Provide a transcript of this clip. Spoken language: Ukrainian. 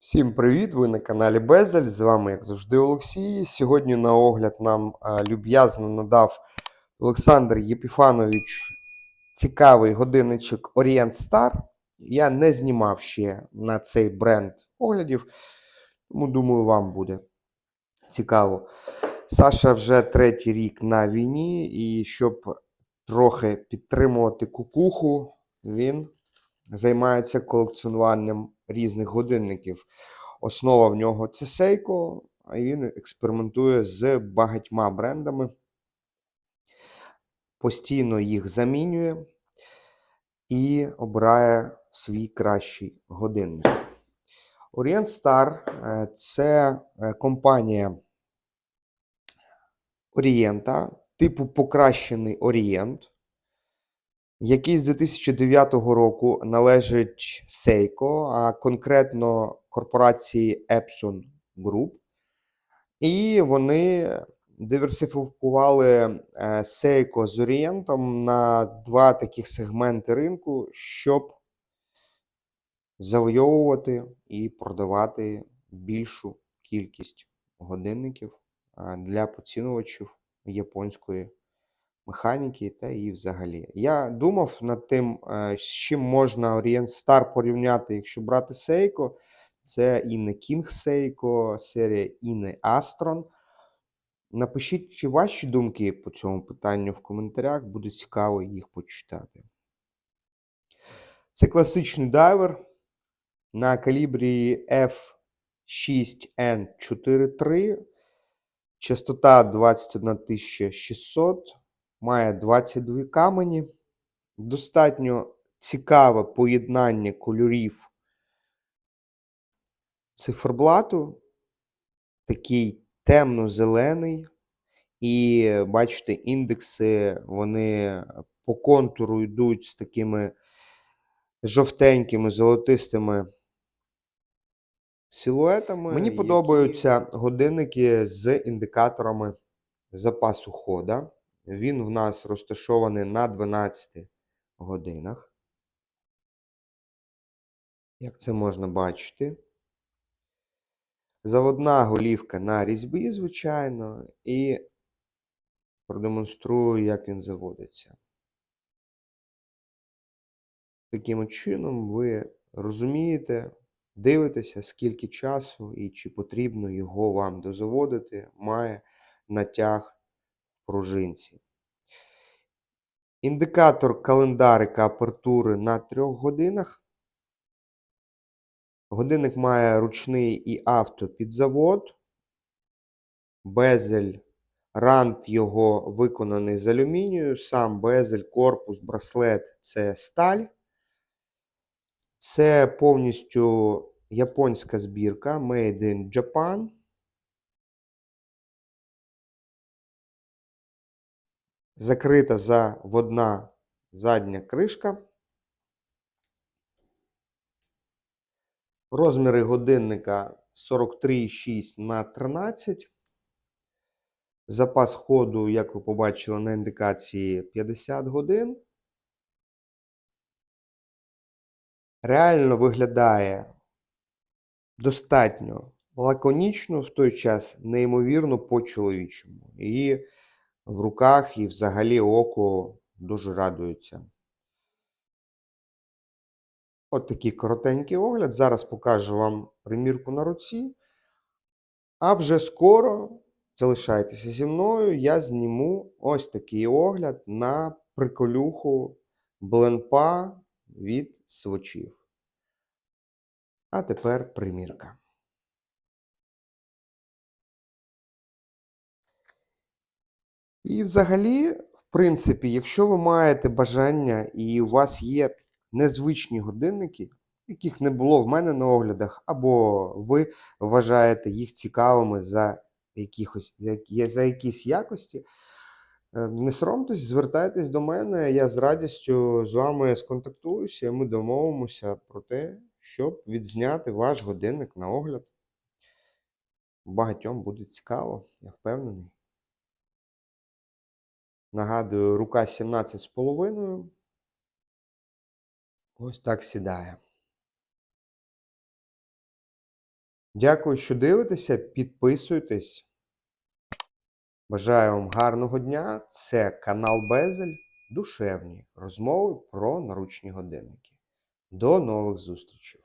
Всім привіт! Ви на каналі Безель. З вами, як завжди, Олексій. Сьогодні на огляд нам а, люб'язно надав Олександр Єпіфанович цікавий годинничок Orient Star. Я не знімав ще на цей бренд оглядів, тому думаю, вам буде цікаво. Саша вже третій рік на війні, і щоб трохи підтримувати кукуху, він займається колекціонуванням різних годинників. Основа в нього це Seiko, а він експериментує з багатьма брендами, постійно їх замінює і обирає свій кращий годинник. Orient Star е, це е, компанія Орієнта, типу покращений Орієнт який з 2009 року належить Seiko, а конкретно корпорації Epson Group. І вони диверсифікували Seiko з Орієнтом на два таких сегменти ринку, щоб завойовувати і продавати більшу кількість годинників е, для поцінувачів японської механіки та і взагалі. Я думав над тим, е, з чим можна Orient Star порівняти, якщо брати Seiko. Це і не King Seiko, серія і не Astron. Напишіть ваші думки по цьому питанню в коментарях, буде цікаво їх почитати. Це класичний дайвер на калібрі F6N43, частота 21600 має 22 камені. Достатньо цікаве поєднання кольорів циферблату, такий темно-зелений. І бачите, індекси вони по контуру йдуть з такими жовтенькими, золотистими силуетами. Мені які- подобаються годинники з індикаторами запасу хода. Він в нас розташований на 12 годинах. Як це можна бачити? Заводна голівка на різьбі, звичайно, і продемонструю, як він заводиться. Таким чином ви розумієте, дивитеся, скільки часу і чи потрібно його вам дозаводити, має натяг пружинці. Індикатор календарика апертури на 3 годинах. Годинник має ручний і автопідзавод. Безель, рант його виконаний з алюмінію, сам безель, корпус, браслет це сталь. Це повністю японська збірка Made in Japan. Закрита заводна задня кришка. Розміри годинника 43,6 на 13. Запас ходу, як ви побачили на індикації, 50 годин. Реально виглядає достатньо лаконічно, в той час неймовірно по-чоловічому. І в руках, і взагалі око дуже радується. От такий коротенький огляд. Зараз покажу вам примірку на руці. А вже скоро залишайтеся зі мною, я зніму ось такий огляд на приколюху Бленпа від свочів. А тепер примірка. І взагалі, в принципі, якщо ви маєте бажання і у вас є незвичні годинники, яких не було в мене на оглядах, або ви вважаєте їх цікавими за, якихось, як- за якісь якості, е, не соромтесь, звертайтесь до мене, я з радістю з вами сконтактуюся, і ми домовимося про те, щоб відзняти ваш годинник на огляд. Багатьом буде цікаво, я впевнений. Нагадую, рука 17,5. Ось так сідає. Дякую, що дивитеся. Підписуйтесь. Бажаю вам гарного дня. Це канал Безель. Душевні розмови про наручні годинники. До нових зустрічей!